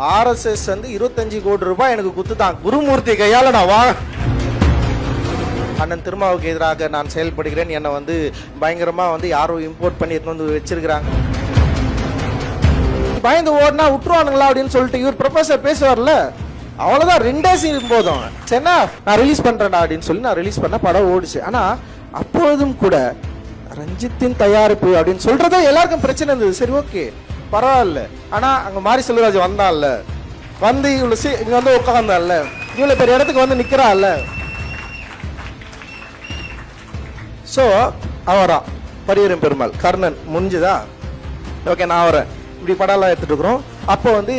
RSS வந்து இருபத்தஞ்சு கோடி ரூபாய் எனக்கு குத்துதான். குருமூர்த்தி கையால் நான் வா. அண்ணன் திருமாவுக்கு எதிராக நான் செயல்படுகிறேன். என்னை வந்து பயங்கரமாக வந்து யாரோ இம்போர்ட் பண்ணி எடுத்து வந்து வச்சிருக்கிறாங்க. பயந்து ஓடினா விட்டுருவானுங்களா அப்படின்னு சொல்லிட்டு இவர் ப்ரொஃபஸர் பேசுவார்ல. அவ்வளோதான் ரெண்டே சீன் போதும். சரிண்ணா நான் ரிலீஸ் பண்ணுறேன்டா அப்படின்னு சொல்லி நான் ரிலீஸ் பண்ண படம் ஓடுச்சு. ஆனால் அப்பொழுதும் கூட ரஞ்சித்தின் தயாரிப்பு அப்படின்னு சொல்றதே எல்லாருக்கும் பிரச்சனை இருந்தது. சரி ஓகே பரவாயில்ல. ஆனால் அங்கே மாரி செல்வராஜ் வந்தான்ல வந்து இவ்வளோ சீ இங்கே வந்து உட்காந்தான்ல இவ்வளோ பெரிய இடத்துக்கு வந்து நிற்கிறாள்ல ஸோ அவரா? பரியரும் பெருமாள் கர்ணன் முடிஞ்சுதா ஓகே நான் வரேன் இப்படி படம்லாம் எடுத்துட்டு இருக்கிறோம். அப்போ வந்து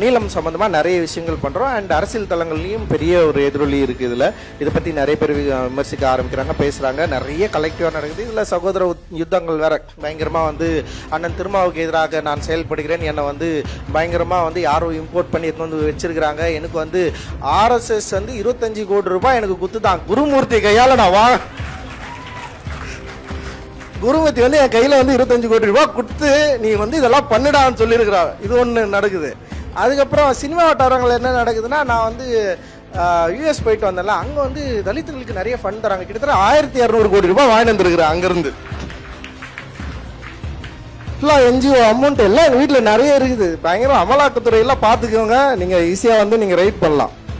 நீளம் சம்மந்தமாக நிறைய விஷயங்கள் பண்ணுறோம் அண்ட் அரசியல் தளங்கள்லயும் பெரிய ஒரு எதிரொலி இருக்குது இதில். இதை பற்றி நிறைய பேர் விமர்சிக்க ஆரம்பிக்கிறாங்க பேசுகிறாங்க நிறைய கலெக்டிவாக நடக்குது. இதில் சகோதர யுத்தங்கள் வேற. பயங்கரமாக வந்து அண்ணன் திருமாவுக்கு எதிராக நான் செயல்படுகிறேன். என்னை வந்து பயங்கரமாக வந்து யாரோ இம்போர்ட் பண்ணி வந்து வச்சிருக்கிறாங்க. எனக்கு வந்து ஆர்எஸ்எஸ் வந்து இருபத்தஞ்சு கோடி ரூபாய் எனக்கு குத்துதான். குருமூர்த்தி கையால நான் வா குருமூர்த்தி வந்து என் கையில் வந்து இருபத்தஞ்சு கோடி ரூபாய் கொடுத்து நீ வந்து இதெல்லாம் பண்ணுடான்னு சொல்லியிருக்கிறா இது ஒன்று நடக்குது. அதுக்கப்புறம் சினிமா வட்டாரங்கள் என்ன நடக்குதுன்னா நான் வந்து யூஎஸ் போயிட்டு வந்தேன்ல அங்கே வந்து தலித்துகளுக்கு நிறைய ஃபண்ட் தராங்க. கிட்டத்தட்ட ஆயிரத்தி இரநூறு கோடி ரூபாய் வாங்கி வந்துருக்குறேன் அங்கேருந்து. ஃபுல்லாக என்ஜிஓ அமௌண்ட் எல்லாம் எங்கள் வீட்டில் நிறைய இருக்குது. பயங்கர அமலாக்கத்துறையெல்லாம் பார்த்துக்கோங்க நீங்கள் ஈஸியாக வந்து நீங்கள் ரைட் பண்ணலாம்.